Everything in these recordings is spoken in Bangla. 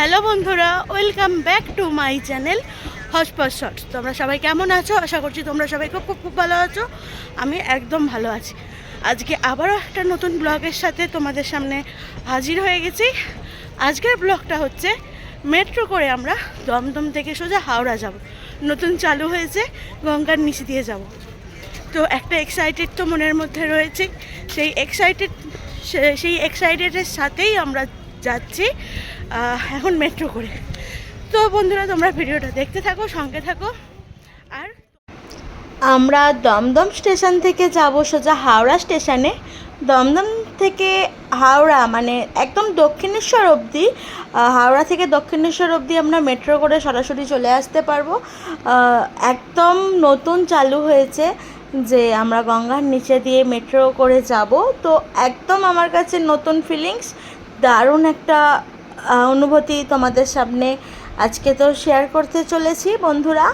হ্যালো বন্ধুরা, welcome back to my channel হসপস shorts. তোমরা সবাই কেমন আছো? আশা করছি তোমরা সবাই খুব খুব খুব ভালো আছো। আমি একদম ভালো আছি। আজকে আবারও একটা নতুন ব্লগের সাথে তোমাদের সামনে হাজির হয়ে গেছি। আজকের ব্লগটা হচ্ছে, মেট্রো করে আমরা দমদম থেকে সোজা হাওড়া যাব। নতুন চালু হয়েছে, গঙ্গার নিচে দিয়ে যাব। তো একটা এক্সাইটেড তো মনের মধ্যে রয়েছে। সেই এক্সাইটেড সেই এক্সাইটেডের সাথেই আমরা যাচ্ছি। এখন মেট্রো করে। তো বন্ধুরা, তোমরা ভিডিওটা দেখতে থাকো, সঙ্গে থাকো। আর আমরা দমদম স্টেশন থেকে যাব সোজা হাওড়া স্টেশনে। দমদম থেকে হাওড়া মানে একদম দক্ষিণেশ্বর অবধি হাওড়া থেকে দক্ষিণেশ্বর অবধি আমরা মেট্রো করে সরাসরি চলে আসতে পারব। একদম নতুন চালু হয়েছে যে আমরা গঙ্গার নিচে দিয়ে মেট্রো করে যাব। তো একদম আমার কাছে নতুন ফিলিংস দারুণ একটা অনুভূতি তোমাদের সামনে আজকে তো শেয়ার করতে চলেছি, বন্ধুরা।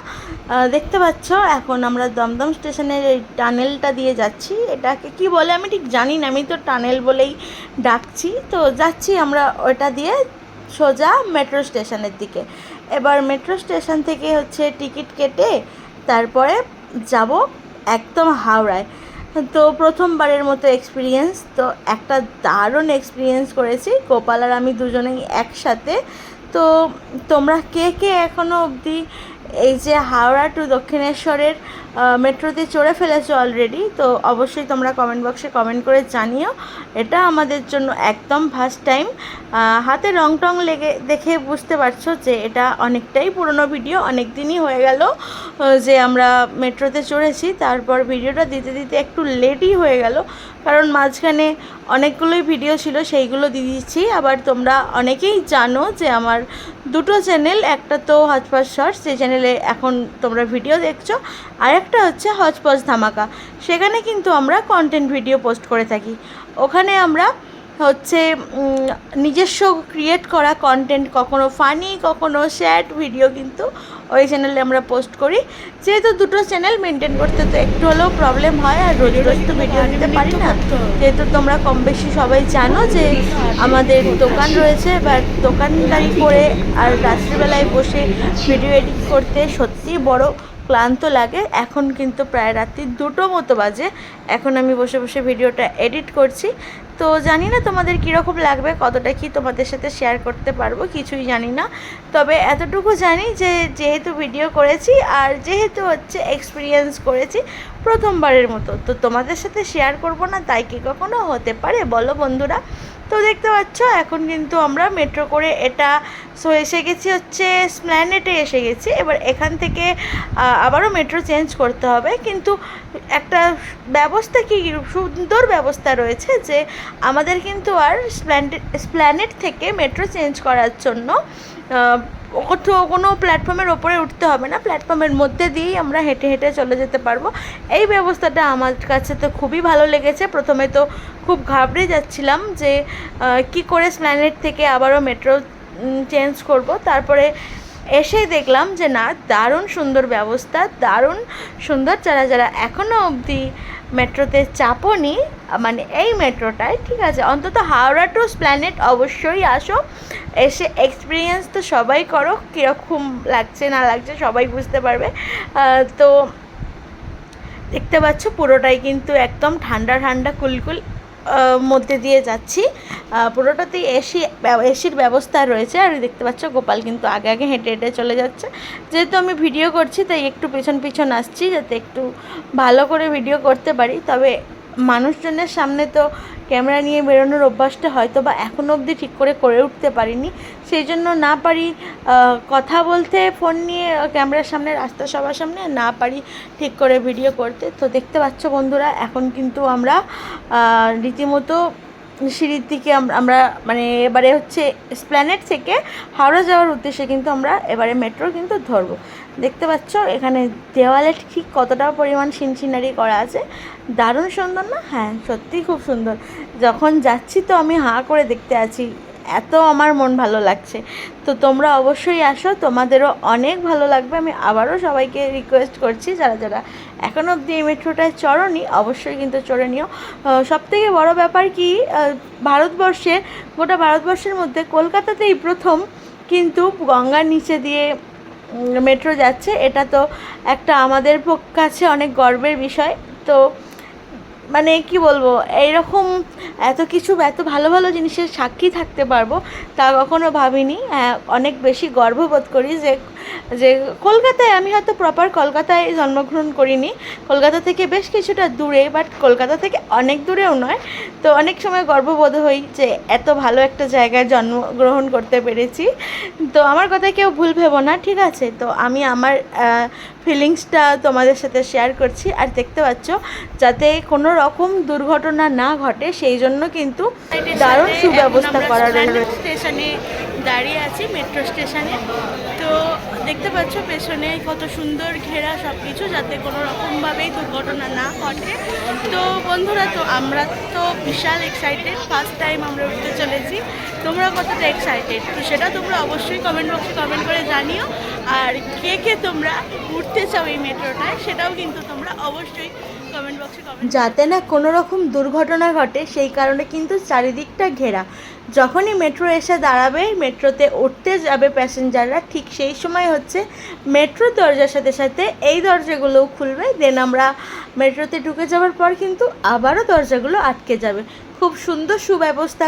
দেখতে পাচ্ছ, এখন আমরা দমদম স্টেশনের এই টানেলটা দিয়ে যাচ্ছি। এটাকে কি বলে আমি ঠিক জানি না, আমি তো টানেল বলেই ডাকছি। তো যাচ্ছি আমরা ওটা দিয়ে সোজা মেট্রো স্টেশনের দিকে। এবার মেট্রো স্টেশন থেকে হচ্ছে টিকিট কেটে তারপরে যাব একদম হাওড়ায়। তো প্রথমবারের মতো এক্সপিরিয়েন্স তো একটা দারুণ এক্সপিরিয়েন্স করেছি। গোপাল আর আমি দুজনেই একসাথে। তো তোমরা কে কে এখনও অবধি এই যে হাওড়া টু দক্ষিণেশ্বরের মেট্রোতে চড়ে ফেলেছো অলরেডি তো অবশ্যই তোমরা কমেন্ট বক্সে কমেন্ট করে জানিও। এটা আমাদের জন্য একদম ফার্স্ট টাইম হাতে রং টং লেগে, দেখে বুঝতে পারছ যে এটা অনেকটাই পুরনো ভিডিও অনেক দিনই হয়ে গেল যে আমরা মেট্রোতে চড়েছি। তারপর ভিডিওটা দিতে দিতে একটু লেটই হয়ে গেল, কারণ মাঝখানে অনেকগুলোই ভিডিও ছিল, সেইগুলো দিয়ে দিচ্ছি। আবার তোমরা অনেকেই জানো যে আমার দুটো চ্যানেল একটা তো হজপজ শর্টস যে চ্যানেলে এখন তোমরা ভিডিও দেখছ। আর একটা হচ্ছে হজপজ ধামাকা। সেখানে কিন্তু আমরা কন্টেন্ট ভিডিও পোস্ট করে থাকি। ওখানে আমরা হচ্ছে নিজস্ব ক্রিয়েট করা কন্টেন্ট কখনো ফানি কখনো স্যাড ভিডিও কিন্তু ওই চ্যানেলে আমরা পোস্ট করি। যেহেতু দুটো চ্যানেল মেনটেন করতে তো একটু হলেও প্রবলেম হয়, আর রোজ রোজ তো ভিডিও দিতে পারি না। যেহেতু তোমরা কম বেশি সবাই জানো যে আমাদের দোকান রয়েছে বা দোকানদারি করে আর রাত্রিবেলায় বসে ভিডিও এডিট করতে সত্যিই বড় ক্লান্ত লাগে। এখন কিন্তু প্রায় রাত্রি দুটো মতো বাজে। এখন আমি বসে বসে ভিডিওটা এডিট করছি। তো জানি না তোমাদের কীরকম লাগবে, কতটা কি তোমাদের সাথে শেয়ার করতে পারব, কিছুই জানি না। তবে এতটুকু জানি যে, যেহেতু ভিডিও করেছি আর যেহেতু হচ্ছে এক্সপিরিয়েন্স করেছি প্রথমবারের মতো। তো তোমাদের সাথে শেয়ার করব না, তাই কি কখনো হতে পারে? বলো বন্ধুরা। তো দেখতে পাচ্ছ, এখন কিন্তু আমরা মেট্রো করে এটা সো এসে গেছি হচ্ছে স্প্ল্যানেটে এসে গেছি। এবার এখান থেকে আবারও মেট্রো চেঞ্জ করতে হবে। কিন্তু একটা ব্যবস্থা কি, সুন্দর ব্যবস্থা রয়েছে যে আমাদের কিন্তু আর স্প্ল্যানেট স্প্ল্যানেট থেকে মেট্রো চেঞ্জ করার জন্য কোনো প্ল্যাটফর্মের ওপরে উঠতে হবে না। প্ল্যাটফর্মের মধ্যে দিয়েই আমরা হেঁটে হেঁটে চলে যেতে পারব। এই ব্যবস্থাটা আমার কাছে তো খুবই ভালো লেগেছে। প্রথমে তো খুব ঘাবড়ে যাচ্ছিলাম যে কি করে স্প্ল্যানেট থেকে আবারও মেট্রো চেঞ্জ করব। তারপরে এসেই দেখলাম যে, না, দারুণ সুন্দর ব্যবস্থা, দারুণ সুন্দর। যারা যারা এখনও অবধি মেট্রোতে চাপো নি মানে এই মেট্রোটায় ঠিক আছে? অন্তত হাওড়া টু প্ল্যানেট অবশ্যই আসো। এসে এক্সপিরিয়েন্স তো সবাই করো, কীরকম লাগছে না লাগছে সবাই বুঝতে পারবে। তো দেখতে পাচ্ছ পুরোটাই কিন্তু একদম ঠান্ডা ঠান্ডা কুলকুল। মধ্যে দিয়ে যাচ্ছি। পুরোটাতেই এসি এসির ব্যবস্থা রয়েছে। আর দেখতে পাচ্ছ গোপাল কিন্তু আগে আগে হেঁটে হেঁটে চলে যাচ্ছে। যেহেতু আমি ভিডিও করছি, তাই একটু পিছন পিছন আসছি যাতে একটু ভালো করে ভিডিও করতে পারি। তবে মানুষজনের সামনে তো ক্যামেরা নিয়ে বেরোনোর অভ্যাসটা হয়তো বা এখনও অবধি ঠিক করে করে উঠতে পারিনি। সেই জন্য না পারি কথা বলতে, ফোন নিয়ে ক্যামেরার সামনে রাস্তা সবার সামনে না পারি ঠিক করে ভিডিও করতে। তো দেখতে পাচ্ছ বন্ধুরা, এখন কিন্তু আমরা রীতিমতো সিঁড়ির দিকে আমরা মানে এবারে হচ্ছে স্প্ল্যানেট থেকে হাওড়া যাওয়ার উদ্দেশ্যে কিন্তু আমরা এবারে মেট্রো কিন্তু ধরবো। দেখতে পাচ্ছ এখানে দেওয়ালে ঠিক কতটা পরিমাণ সিনসিনারি করা আছে। দারুণ সুন্দর না? হ্যাঁ সত্যিই খুব সুন্দর। যখন যাচ্ছি তো আমি হাঁ করে দেখতে আছি। এত আমার মন ভালো লাগছে। তো তোমরা অবশ্যই আসো, তোমাদেরও অনেক ভালো লাগবে। আমি আবারও সবাইকে রিকোয়েস্ট করছি, যারা যারা এখনও অবধি এই মেট্রোটায় চড়নি, অবশ্যই কিন্তু চড়ে নিও। সব থেকে বড় ব্যাপার কি ভারতবর্ষের গোটা ভারতবর্ষের মধ্যে কলকাতাতেই প্রথম কিন্তু গঙ্গার নিচে দিয়ে মেট্রো যাচ্ছে। এটা তো একটা আমাদের কাছে অনেক গর্বের বিষয়। তো মানে কি বলব এইরকম এত কিছু এত ভালো ভালো জিনিসের সাক্ষী থাকতে পারব তা কখনো ভাবিনি। হ্যাঁ, অনেক বেশি গর্ববোধ করি যে যে কলকাতায় আমি হয়তো প্রপার কলকাতায় জন্মগ্রহণ করিনি। কলকাতা থেকে বেশ কিছুটা দূরে বাট কলকাতা থেকে অনেক দূরেও নয়। তো অনেক সময় গর্ববোধ হই যে এত ভালো একটা জায়গায় জন্মগ্রহণ করতে পেরেছি। তো আমার কথা কেউ ভুল ভেবো না ঠিক আছে? তো আমি আমার ফিলিংসটা তোমাদের সাথে শেয়ার করছি। আর দেখতে পাচ্ছ যাতে কোনো রকম দুর্ঘটনা না ঘটে সেই জন্য কিন্তু দারুণ সুব্যবস্থা করা রয়েছে। স্টেশনে দাঁড়িয়ে আছি মেট্রো স্টেশনে তো দেখতে পাচ্ছ পেছনে কত সুন্দর ঘেরা সব কিছু যাতে কোনো রকমভাবেই দুর্ঘটনা না ঘটে। তো বন্ধুরা, তো আমরা তো বিশাল এক্সাইটেড ফার্স্ট টাইম আমরা উঠতে চলেছি। তোমরা কতটা এক্সাইটেড তো সেটা তোমরা অবশ্যই কমেন্ট বক্সে কমেন্ট করে জানিও। আর কে কে তোমরা উঠতে চাও এই মেট্রোটায়, সেটাও কিন্তু তোমরা অবশ্যই কমেন্ট বক্সে কমেন্ট যাতে না কোনো রকম দুর্ঘটনা ঘটে, সেই কারণে কিন্তু চারিদিকটা ঘেরা। যখনই মেট্রো এসে দাঁড়াবে মেট্রোতে উঠতে যাবে প্যাসেঞ্জাররা ঠিক সেই সময় হচ্ছে মেট্রো দরজার সাথে সাথে এই দরজাগুলোও খুলবে দেন আমরা মেট্রোতে ঢুকে যাওয়ার পর কিন্তু আবারও দরজাগুলো আটকে যাবে। খুব সুন্দর সুব্যবস্থা।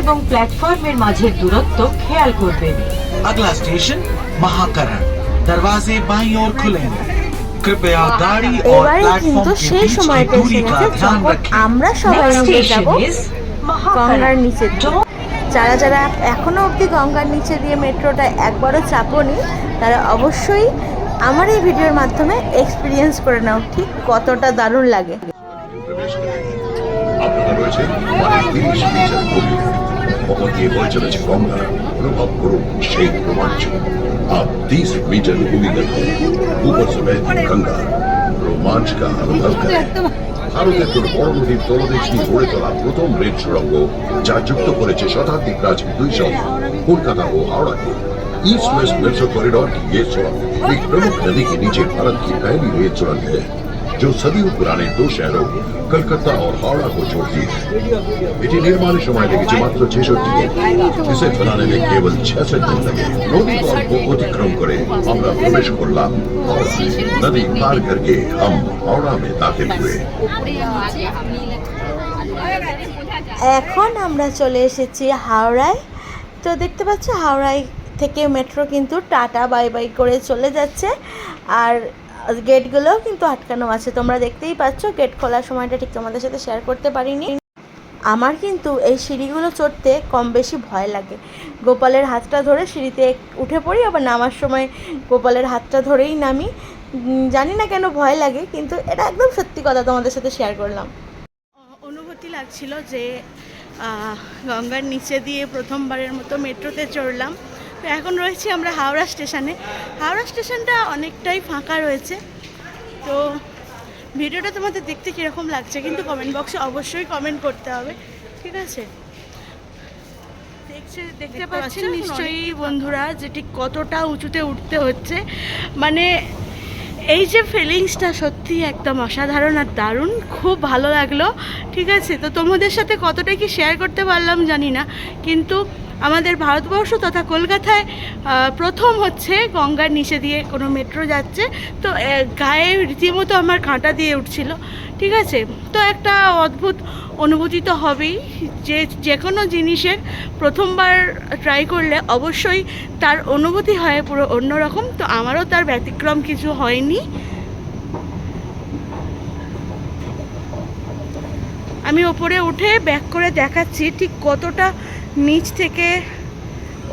এবং প্ল্যাটফর্মের মাঝের দূরত্ব খেয়াল করবেন अगला स्टेशन महाकरण दरवाजे बाईं ओर खुलेंगे कृपया गाड़ी और এবারে प्लेटफॉर्म কিন্তু के সেই बीच की সময়টা এসে दूरी का গেছে ध्यान যখন रखें আমরা সবাই Next উঠে station যাব is গঙ্গার Mahakaran. নিচে দিয়ে। যারা যারা এখনো অবধি গঙ্গার নিচে দিয়ে মেট্রোটা একবারও চাপোনি তারা অবশ্যই আমার এই ভিডিওর মাধ্যমে এক্সপিরিয়েন্স করে নাও ঠিক কতটা দারুণ লাগে প্রবেশ করে আপনারা রয়েছেন মানে তিরিশ মিটার গভীরে কখন দিয়ে বয়ে চলেছে গঙ্গা অনুভব করুন সেই রোমাঞ্চ आप 30 मीटर भूमिगत हैं ऊपर से बहती गंगा रोमांच का अनुभव करें ভারতের কোন বড় নদীর তলদেশ নিয়ে গড়ে তোলা প্রথম রেল সুড়ঙ্গ যা যুক্ত করেছে শতাব্দী প্রাচীন দুই শহর কলকাতা ও হাওড়াকে ईस्ट वेस्ट मेट्रो कॉरिडोर की ये सुरंग एक प्रमुख नदी के नीचे भारत की पहली रेल सुरंग है जो सदियों पुराने दो शहरों कलकत्ता और हावड़ा को जोड़ती है এটি নির্মাণের সময় লেগেছে মাত্র ছেষট্টি দিন इसे बनाने में केवल छियासठ दिन लगे नदी गॉल को अतिक्रम করে আমরা প্রবেশ করলাম হাওড়ায়। नदी पार करके हम हावड़ा में दाखिल हुए এখন আমরা চলে এসেছি হাওড়ায় তো দেখতে পাচ্ছ হাওড়ায় থেকে মেট্রো কিন্তু টাটা বাই বাই করে চলে যাচ্ছে আর গেটগুলোও কিন্তু আটকানো আছে। তোমরা দেখতেই পাচ্ছ, গেট খোলার সময়টা ঠিক তোমাদের সাথে শেয়ার করতে পারিনি। আমার কিন্তু এই সিঁড়িগুলো চড়তে কম বেশি ভয় লাগে। গোপালের হাতটা ধরে সিঁড়িতে উঠে পড়ি, আবার নামার সময় গোপালের হাতটা ধরেই নামি। জানি না কেন ভয় লাগে, কিন্তু এটা একদম সত্যি কথা তোমাদের সাথে শেয়ার করলাম। অনুভূতি লাগছিল যে গঙ্গার নিচে দিয়ে প্রথমবারের মতো মেট্রোতে চড়লাম। তো এখন রয়েছি আমরা হাওড়া স্টেশনে। হাওড়া স্টেশনটা অনেকটাই ফাঁকা রয়েছে। তো ভিডিওটা তোমাদের দেখতে কীরকম লাগছে কিন্তু কমেন্ট বক্সে অবশ্যই কমেন্ট করতে হবে। ঠিক আছে? দেখছে দেখতে পাচ্ছেন নিশ্চয়ই বন্ধুরা যে ঠিক কতটা উঁচুতে উঠতে হচ্ছে। মানে এই যে ফিলিংসটা সত্যি একদম অসাধারণ আর দারুণ খুব ভালো লাগল। ঠিক আছে? তো তোমাদের সাথে কতটা কি শেয়ার করতে পারলাম জানি না। কিন্তু আমাদের ভারতবর্ষ তথা কলকাতায় প্রথম হচ্ছে গঙ্গার নিচে দিয়ে কোনো মেট্রো যাচ্ছে। তো গায়ে রীতিমতো আমার কাঁটা দিয়ে উঠছিল, ঠিক আছে? তো একটা অদ্ভুত অনুভূতি তো হবেই যে যে কোনো জিনিসের প্রথমবার ট্রাই করলে অবশ্যই তার অনুভূতি হয় পুরো অন্যরকম। তো আমারও তার ব্যতিক্রম কিছু হয়নি। আমি ওপরে উঠে ব্যাক করে দেখাচ্ছি ঠিক কতটা নিচ থেকে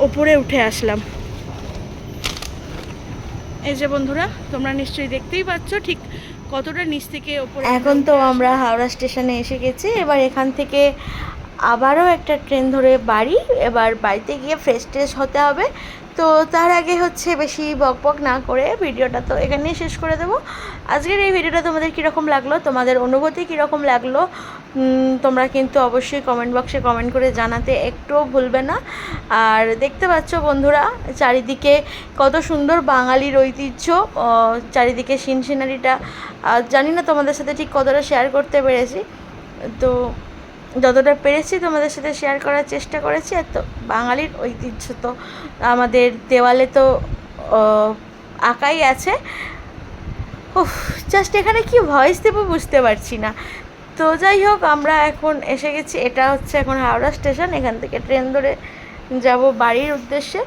ওপরে উঠে আসলাম। এই যে বন্ধুরা তোমরা নিশ্চয়ই দেখতেই পাচ্ছ ঠিক কতটা নিচ থেকে ওপরে এখন তো আমরা হাওড়া স্টেশনে এসে গেছি। এবার এখান থেকে আবারও একটা ট্রেন ধরে বাড়ি। এবার বাড়িতে গিয়ে ফ্রেশ ট্রেশ হতে হবে। তো তার আগে হচ্ছে বেশি বকবক না করে ভিডিওটা তো এখানেই শেষ করে দেবো। আজকের এই ভিডিওটা তোমাদের কীরকম লাগল, তোমাদের অনুভূতি কীরকম লাগল তোমরা কিন্তু অবশ্যই কমেন্ট বক্সে কমেন্ট করে জানাতে একটুও ভুলবে না। আর দেখতে পাচ্ছ বন্ধুরা, চারিদিকে কত সুন্দর বাঙালির ঐতিহ্য চারিদিকে সিন সিনারিটা আর জানি না তোমাদের সাথে ঠিক কতটা শেয়ার করতে পেরেছি। তো যতটা পেরেছি তোমাদের সাথে শেয়ার করার চেষ্টা করেছি, আর তো বাঙালির ঐতিহ্য তো আমাদের দেওয়ালে তো আঁকাই আছে। উফ জাস্ট এখানে কি ভয়েস দেবো বুঝতে পারছি না। তো যাই হোক, আমরা এখন এসে গেছি, এটা হচ্ছে এখন হাওড়া স্টেশন এখান থেকে ট্রেন ধরে যাব বাড়ির উদ্দেশ্যে।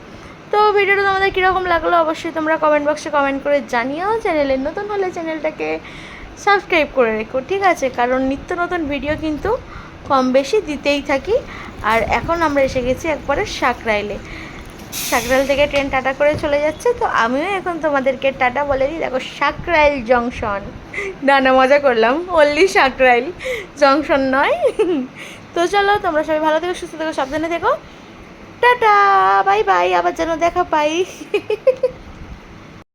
তো ভিডিওটা তোমাদের কীরকম লাগল অবশ্যই তোমরা কমেন্ট বক্সে কমেন্ট করে জানিও। চ্যানেলে নতুন হলে চ্যানেলটাকে সাবস্ক্রাইব করে রেখো, ঠিক আছে? কারণ নিত্য নতুন ভিডিও কিন্তু কম বেশি দিতেই থাকি। আর এখন আমরা এসে গেছি একবারে সাকরাইলে। সাকরাইল থেকে ট্রেন টাটা করে চলে যাচ্ছে। তো আমিও এখন তোমাদেরকে টাটা বলে দিই। দেখো, সাকরাইল জংশন। না না, মজা করলাম। অনলি সাকরাইল জংশন নয়। তো চলো, তোমরা সবাই ভালো থেকো, সুস্থ থেকো, সাবধানে থেকো। Ta ta! Bye bye. আবার যেন দেখা পাই।